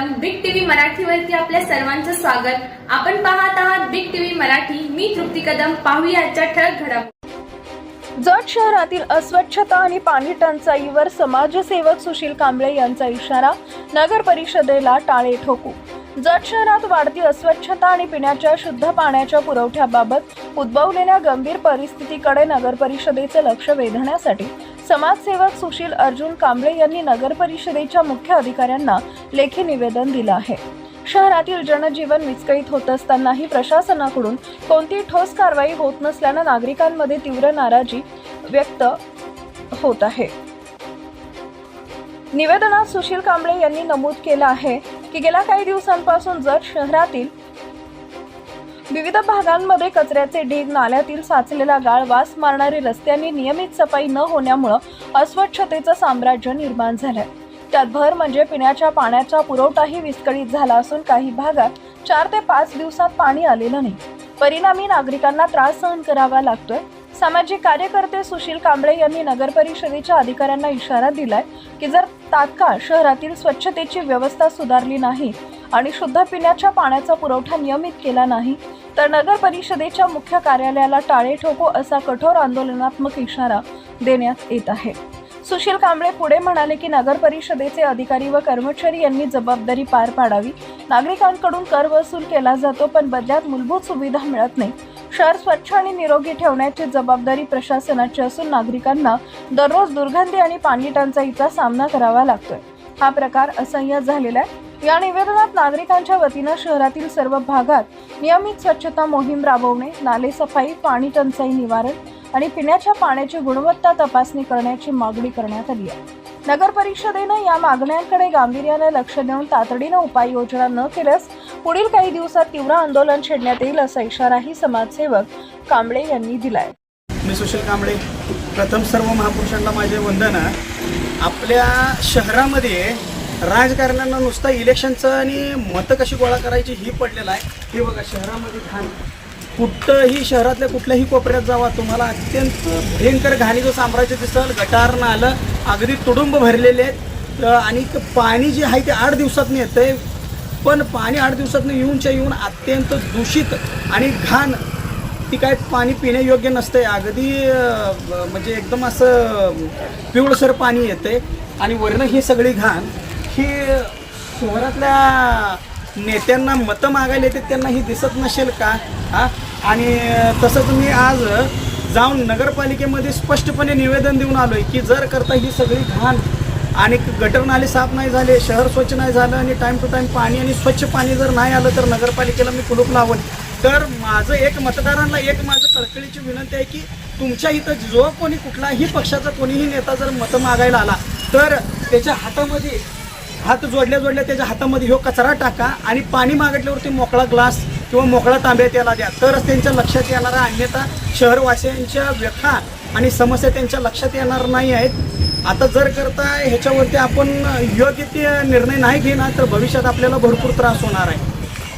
मराठीवरती आपल्या सर्वांचं स्वागत. आपण पाहत आहात बिग टीव्ही मराठी. मी तृप्ती कदम. पाहूया आजच्या ठळक घडामोडी. जत शहरातील अस्वच्छता आणि पाणी टंचाईवर समाजसेवक सुशील कांबळे यांचा इशारा नगर परिषदेला टाळे ठोकू. जत शहरात वाढती अस्वच्छता आणि पिण्याच्या शुद्ध पाण्याच्या पुरवठ्याबाबत उद्भवलेल्या गंभीर परिस्थितीकडे नगर परिषदेचे लक्ष वेधण्यासाठी समाजसेवक सुशील अर्जुन कांबळे यांनी नगर परिषदेच्या मुख्य अधिकाऱ्यांना लेखी निवेदन दिलं आहे. शहरातील जनजीवन विस्कळीत होत असतानाही प्रशासनाकडून कोणती ठोस कारवाई होत नसल्यानं नागरिकांमध्ये तीव्र नाराजी व्यक्त होत आहे. निवेदनात सुशील कांबळे यांनी नमूद केलं आहे की गेल्या काही दिवसांपासून जत शहरातील विविध भागांमध्ये कचऱ्याचे ढीग नाल्यातील साचलेला गाळ वास मारणारे रस्त्यांनी नियमित सफाई न होण्यामुळं अस्वच्छतेचं साम्राज्य निर्माण झालंय. त्यात भर म्हणजे पिण्याच्या पाण्याचा पुरवठाही विस्कळीत झाला असून काही भागात चार ते पाच दिवसात पाणी आलेलं नाही. परिणामी नागरिकांना त्रास सहन करावा लागतोय. सामाजिक कार्यकर्ते सुशील कांबळे यांनी नगर परिषदेच्या अधिकाऱ्यांना इशारा दिलाय की जर तात्काळ शहरातील स्वच्छतेची व्यवस्था सुधारली नाही आणि शुद्ध पिण्याच्या पाण्याचा पुरवठा नियमित केला नाही तर नगर परिषदेच्या मुख्य कार्यालयाला टाळे ठोको असा कठोर आंदोलनात्मक इशारा देण्यात येत आहे. सुशील कांबळे पुढे म्हणाले की नगर परिषदेचे अधिकारी व कर्मचारी यांनी जबाबदारी पार पाडावी. नागरिकांकडून कर वसूल केला जातो पण बदल्यात मूलभूत सुविधा मिळत नाही. शहर स्वच्छ आणि निरोगी ठेवण्याची जबाबदारी प्रशासनाची असून नागरिकांना दररोज दुर्गंधी आणि पाणी टंचाईचा सामना करावा लागतोय. हा प्रकार असह्य झालेला आहे. या निवेदनात नागरिकांच्या वतीनं शहरातील सर्व भागात नियमित स्वच्छता मोहीम राबवणे नाले सफाई पाणी टंचाई निवारण आणि पिण्याच्या पाण्याची गुणवत्ता तपासणी करण्याची मागणी करण्यात आली आहे. नगर परिषदेनं या मागण्यांकडे गांभीर्याने लक्ष देऊन तातडीनं उपाययोजना न केल्यास पुढील काही दिवसात तीव्र आंदोलन छेडण्यात येईल असा इशाराही समाजसेवक कांबळे यांनी दिलाय. मी सुशील कांबळे. प्रथम सर्व महापुरुषांना माझे वंदन आपल्या शहरामध्ये राजकारण्यांना नुसतं इलेक्शनचं आणि मतं कशी गोळा करायची ही पडलेलं आहे. हे बघा शहरामध्ये घाण. कुठंही शहरातल्या कुठल्याही कोपऱ्यात जावा तुम्हाला अत्यंत भयंकर घाणीचं साम्राज्य दिसल गटार नालं अगदी तुडुंब भरलेले आहेत. आणि पाणी जे आहे ते आठ दिवसातून येतं आहे पण पाणी आठ दिवसातनं येऊनच्या येऊन अत्यंत दूषित आणि घाण. ती काय पाणी पिण्यायोग्य नसतंय. अगदी म्हणजे एकदम असं पिवळसर पाणी येते आणि वरनं ही सगळी घाण. की शहरातल्या नेत्यांना मतं मागायला येते त्यांना ही दिसत नसेल का? हा? आणि तसं तुम्ही आज जाऊन नगरपालिकेमध्ये स्पष्टपणे निवेदन देऊन आलो आहे की जर करता ही सगळी घाण आणि गटर नाले साफ नाही झाले शहर स्वच्छ नाही झालं आणि टाईम टू टाईम पाणी आणि स्वच्छ पाणी जर नाही आलं तर नगरपालिकेला मी कुलूप लावल. तर माझं एक मतदारांना एक माझं कळकळीची विनंती आहे की तुमच्या इथं जो कोणी कुठलाही पक्षाचा कोणीही नेता जर मतं मागायला आला तर त्याच्या हातामध्ये हात जोडल्या जोडल्या त्याच्या हातामध्ये ह्यो कचरा टाका आणि पाणी मागितल्यावरती मोकळा ग्लास किंवा मोकळा तांब्या त्याला द्या. तरच त्यांच्या लक्षात येणारा अन्यथा शहरवासियांच्या व्यथा आणि समस्या त्यांच्या लक्षात येणार नाही आहेत. आता जर करता ह्याच्यावरती आपण योग्य ते निर्णय नाही घेणार तर भविष्यात आपल्याला भरपूर त्रास होणार आहे.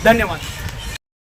धन्यवाद.